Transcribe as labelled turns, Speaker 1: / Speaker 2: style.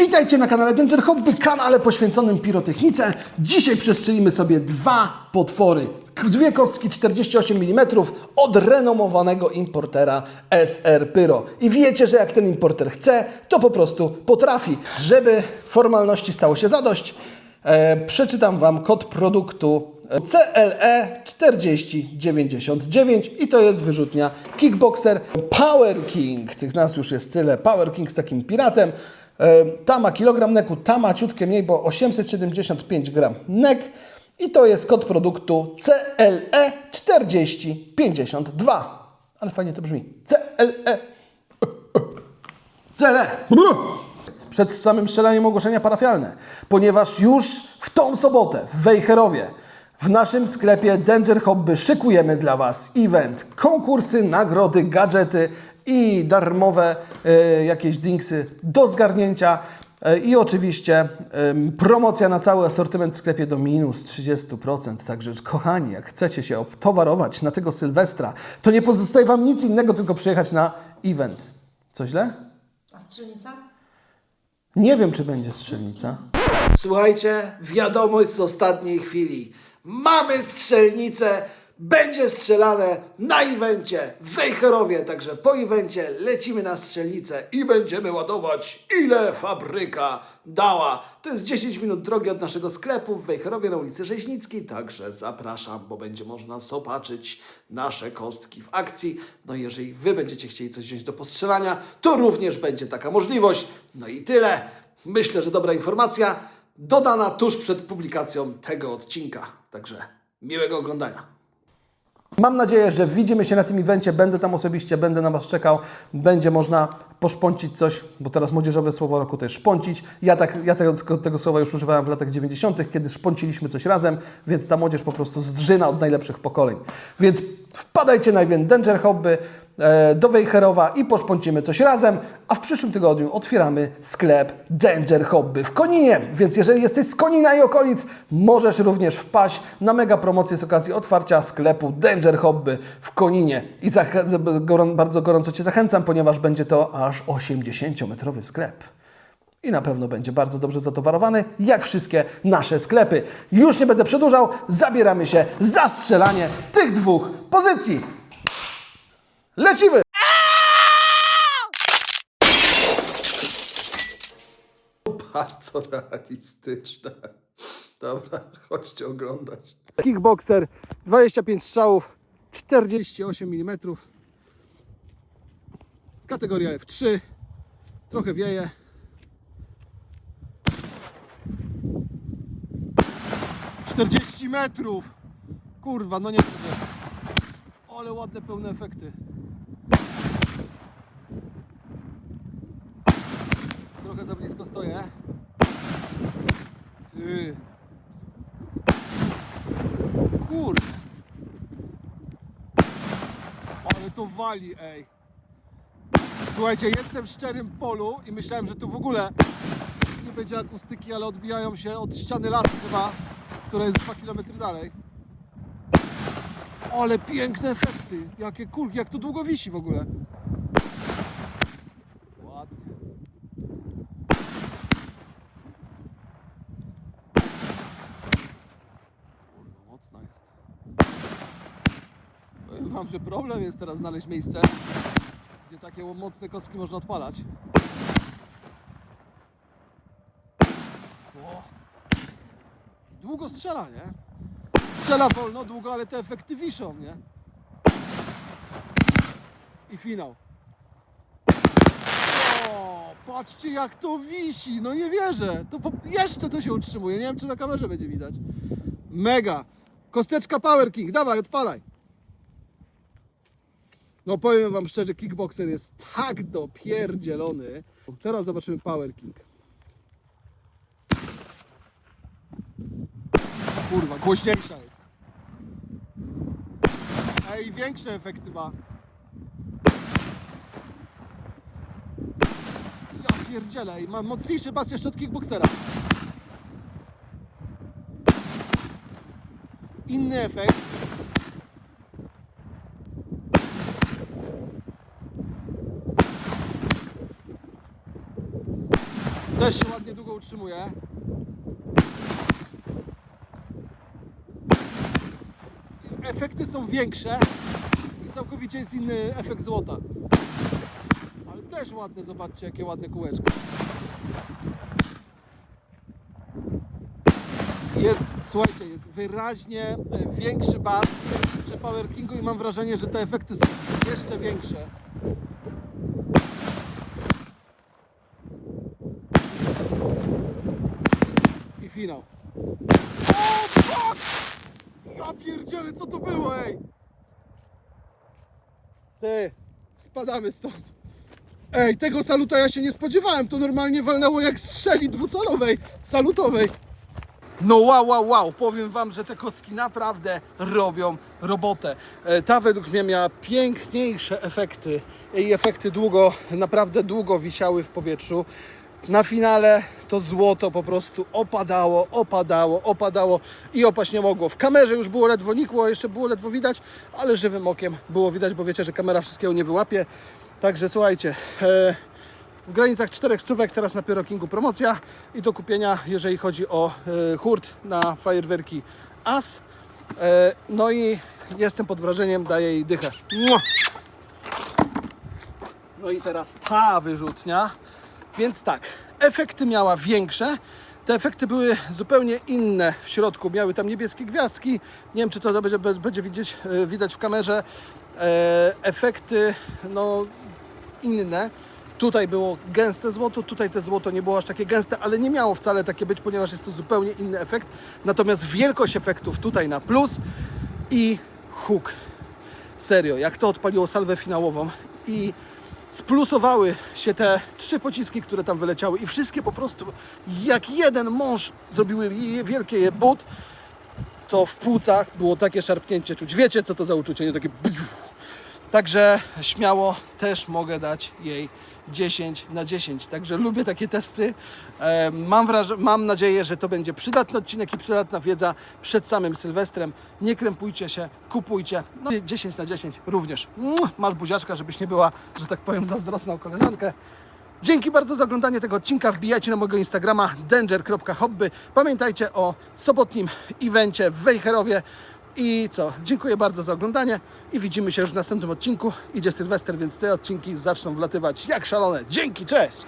Speaker 1: Witajcie na kanale Danger Hobby, kanale poświęconym pirotechnice. Dzisiaj przestrzelimy sobie dwa potwory. Dwie kostki 48 mm od renomowanego importera SR Pyro. I wiecie, że jak ten importer chce, to po prostu potrafi. Żeby formalności stało się zadość, e, przeczytam Wam kod produktu CLE 4099 i to jest wyrzutnia Kickboxer Power King. Tych nas już jest tyle. Power King z takim piratem. E, Ta ma kilogram neku, ta ma ciutkie mniej, bo 875 gram nek. I to jest kod produktu CLE 4052. Ale fajnie to brzmi. CLE. CLE. Przed samym strzelaniem ogłoszenia parafialne, ponieważ już w tą sobotę w Wejherowie w naszym sklepie Danger Hobby szykujemy dla Was event, konkursy, nagrody, gadżety i darmowe e, jakieś dinksy do zgarnięcia. E, I oczywiście promocja na cały asortyment w sklepie do minus 30%. Także kochani, jak chcecie się obtowarować na tego Sylwestra, to nie pozostaje Wam nic innego, tylko przyjechać na event. Co źle?
Speaker 2: A strzelnica?
Speaker 1: Nie wiem, czy będzie strzelnica.
Speaker 3: Słuchajcie, wiadomość z ostatniej chwili. Mamy strzelnicę, będzie strzelane na evencie w Wejherowie, także po evencie lecimy na strzelnicę i będziemy ładować ile fabryka dała. To jest 10 minut drogi od naszego sklepu w Wejherowie na ulicy Rzeźnickiej, także zapraszam, bo będzie można zobaczyć nasze kostki w akcji. No i jeżeli Wy będziecie chcieli coś wziąć do postrzelania, to również będzie taka możliwość. No i tyle. Myślę, że dobra informacja dodana tuż przed publikacją tego odcinka. Także miłego oglądania.
Speaker 1: Mam nadzieję, że widzimy się na tym evencie. Będę tam osobiście, będę na Was czekał. Będzie można poszpącić coś, bo teraz młodzieżowe słowo roku to jest szpącić. Ja, tak, ja tego, tego słowa już używałem w latach 90., kiedy szpąciliśmy coś razem, więc ta młodzież po prostu zżyna od najlepszych pokoleń. Więc wpadajcie na event Danger Hobby do Wejherowa i poszpącimy coś razem, a w przyszłym tygodniu otwieramy sklep Danger Hobby w Koninie, więc jeżeli jesteś z Konina i okolic, możesz również wpaść na mega promocję z okazji otwarcia sklepu Danger Hobby w Koninie i bardzo gorąco Cię zachęcam, ponieważ będzie to aż 80-metrowy sklep. I na pewno będzie bardzo dobrze zatowarowany, jak wszystkie nasze sklepy. Już nie będę przedłużał, zabieramy się za strzelanie tych dwóch pozycji. Lecimy!
Speaker 3: Bardzo realistyczne. Dobra, chodźcie oglądać.
Speaker 1: Kickboxer 25 strzałów 48 mm Kategoria F3 Trochę wieje Czterdzieści metrów Kurwa, no nie wierzę. Ale ładne, pełne efekty Trochę za blisko stoję Ty Kurde. Ale to wali, ej. Słuchajcie, jestem w szczerym polu i myślałem, że tu w ogóle nie będzie akustyki, ale odbijają się od ściany lasu chyba, która jest 2 km dalej. Ale piękne efekty. Jakie kulki, jak to długo wisi w ogóle. Ładnie. Kurwa, mocna jest. Powiem wam, że problem jest teraz znaleźć miejsce, gdzie takie mocne kostki można odpalać. O. Długo strzela, nie? Strzela wolno, długo, ale te efekty wiszą, nie? I finał. O, patrzcie jak to wisi, no nie wierzę. To po, jeszcze to się utrzymuje, nie wiem czy na kamerze będzie widać. Mega. Kosteczka Power King, dawaj, odpalaj. No powiem wam szczerze, kickboxer jest tak dopierdzielony. Teraz zobaczymy Power King. Kurwa, głośniejsza jest. Ej, większe efekty ma. Ja pierdzielę, mam mocniejszy bas jeszcze od kickboxera. Inny efekt. Też się ładnie długo utrzymuje. Efekty są większe i całkowicie jest inny efekt złota. Ale też ładne, zobaczcie jakie ładne kółeczko. Jest, słuchajcie, jest wyraźnie większy bar przy Power Kingu i mam wrażenie, że te efekty są jeszcze większe. Finał. O, fuck! Ja pierdzielę, co to było, ej! Ty, spadamy stąd. Ej, tego saluta ja się nie spodziewałem. To normalnie walnęło jak strzeli dwucalowej, salutowej. No wow, wow, wow, powiem Wam, że te kostki naprawdę robią robotę. E, Ta według mnie miała piękniejsze efekty i efekty długo, naprawdę długo wisiały w powietrzu. Na finale to złoto po prostu opadało, opadało, opadało i opaść nie mogło. W kamerze już było ledwo nikło, jeszcze było ledwo widać, ale żywym okiem było widać, bo wiecie, że kamera wszystkiego nie wyłapie. Także słuchajcie, e, w granicach czterech stówek teraz na Pyrokingu promocja i do kupienia, jeżeli chodzi o e, hurt na fajerwerki AS. E, no i jestem pod wrażeniem, daję jej dychę. No i teraz ta wyrzutnia. Więc tak, efekty miała większe. Te efekty były zupełnie inne w środku. Miały tam niebieskie gwiazdki. Nie wiem, czy to będzie, będzie widzieć, e, widać w kamerze. E, efekty, no inne. Tutaj było gęste złoto, tutaj te złoto nie było aż takie gęste, ale nie miało wcale takie być, ponieważ jest to zupełnie inny efekt. Natomiast wielkość efektów tutaj na plus i huk. Serio, jak to odpaliło salwę finałową i splusowały się te trzy pociski, które tam wyleciały i wszystkie po prostu jak jeden mąż zrobiły wielkie je but, to w płucach było takie szarpnięcie czuć. Wiecie, co to za uczucie, nie takie. Także śmiało też mogę dać jej 10 na 10. Także lubię takie testy. Mam, mam nadzieję, że to będzie przydatny odcinek i przydatna wiedza przed samym Sylwestrem. Nie krępujcie się, kupujcie. No i 10 na 10 również. Masz buziaczka, żebyś nie była, że tak powiem, zazdrosna o koleżankę. Dzięki bardzo za oglądanie tego odcinka. Wbijajcie na mojego Instagrama danger.hobby. Pamiętajcie o sobotnim evencie w Wejherowie. I co? Dziękuję bardzo za oglądanie i widzimy się już w następnym odcinku. Idzie Sylwester, więc te odcinki zaczną wlatywać jak szalone. Dzięki, cześć!